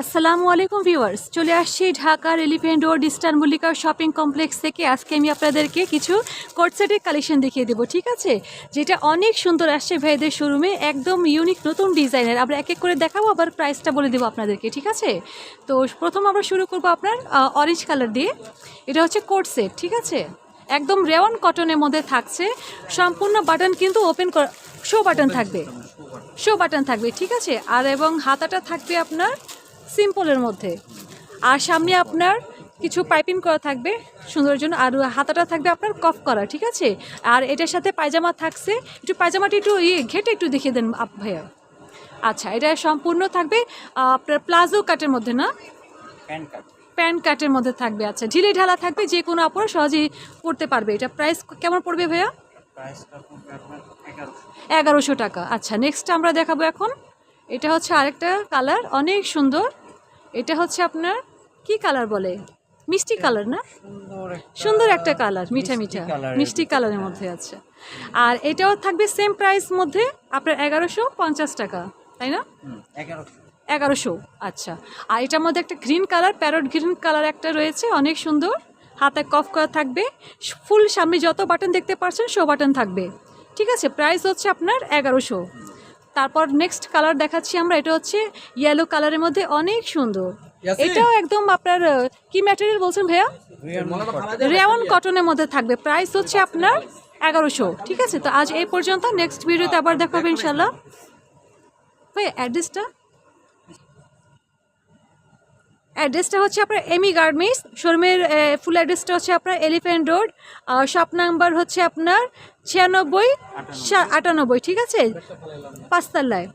আসসালামু আলাইকুম ভিউয়ার্স, চলে আসছি ঢাকার Elephant Road Eastern Mallika Shopping Complex থেকে। আজকে আমি আপনাদেরকে কিছু কোটসেটের কালেকশন দেখিয়ে দেবো, ঠিক আছে? যেটা অনেক সুন্দর আসছে ভাইদের শোরুমে, একদম ইউনিক নতুন ডিজাইনের। আমরা এক এক করে দেখাবো, আবার প্রাইসটা বলে দেবো আপনাদেরকে, ঠিক আছে? তো প্রথম আমরা শুরু করব আপনার অরেঞ্জ কালার দিয়ে। এটা হচ্ছে কোট সেট, ঠিক আছে? একদম রেওয়ান কটনের মধ্যে থাকছে। সম্পূর্ণ বাটন কিন্তু ওপেন শো বাটন থাকবে। শো বাটন থাকবে, ঠিক আছে? আর এবং হাতাটা থাকবে আপনার সিম্পলের মধ্যে। আর সামনে আপনার কিছু পাইপিং করা থাকবে। সুন্দরের জন্য আর হাতাটা থাকবে আপনার কফ করা ঠিক আছে? আর এটার সাথে পায়জামা থাকছে। একটু পায়জামাটি একটু ইয়ে ঘেটে একটু দেখিয়ে দেন আপ ভাইয়া। আচ্ছা এটা সম্পূর্ণ থাকবে আপনার প্লাজো কাটের মধ্যে না? প্যান্ট কাটের মধ্যে থাকবে আচ্ছা। ঢিলে ঢালা থাকবে যে কোনো আপুরা সহজেই পড়তে পারবে। এটা প্রাইস কেমন পড়বে ভাইয়া? আপনার এগারোশো। টাকা। আচ্ছা নেক্সট আমরা দেখাবো এখন। এটা হচ্ছে আরেকটা কালার অনেক সুন্দর। এটা হচ্ছে আপনার কি কালার বলে? মিষ্টি কালার না? সুন্দর একটা কালার মিঠা মিঠা। মিষ্টি কালারের মধ্যে আছে। আর এটাও থাকবে সেম প্রাইস মধ্যে আপনার এগারোশো পঞ্চাশ টাকা তাই না? এগারোশো। আচ্ছা। আর এটার মধ্যে একটা green colour parrot green colour একটা রয়েছে অনেক সুন্দর। হাতে কফ করা থাকবে। ফুল সামনে যত বাটন দেখতে পাচ্ছেন শো বাটন থাকবে। ঠিক আছে প্রাইস হচ্ছে আপনার এগারোশো। তারপর নেক্সট কালার দেখাচ্ছি আমরা এটা হচ্ছে ইয়েলো কালারের মধ্যে অনেক সুন্দর। এটাও একদম আপনার কি ম্যাটেরিয়াল বলছেন ভাইয়া? রেওয়ান কটনের মধ্যে থাকবে। প্রাইস হচ্ছে আপনার এগারোশো ঠিক আছে? তো আজ এই পর্যন্ত নেক্সট ভিডিওতে আবার দেখাবো ইনশাল্লাহ ভাই অ্যাড্রেসটা অ্যাড্রেসটা হচ্ছে আপনার এমি গার্মেন্টস শোরুমের ফুল অ্যাড্রেসটা হচ্ছে আপনার এলিফ্যান্ট রোড শপ নাম্বার হচ্ছে আপনার ছিয়ানব্বই আটানব্বই, ঠিক আছে? পাঁচতলায়।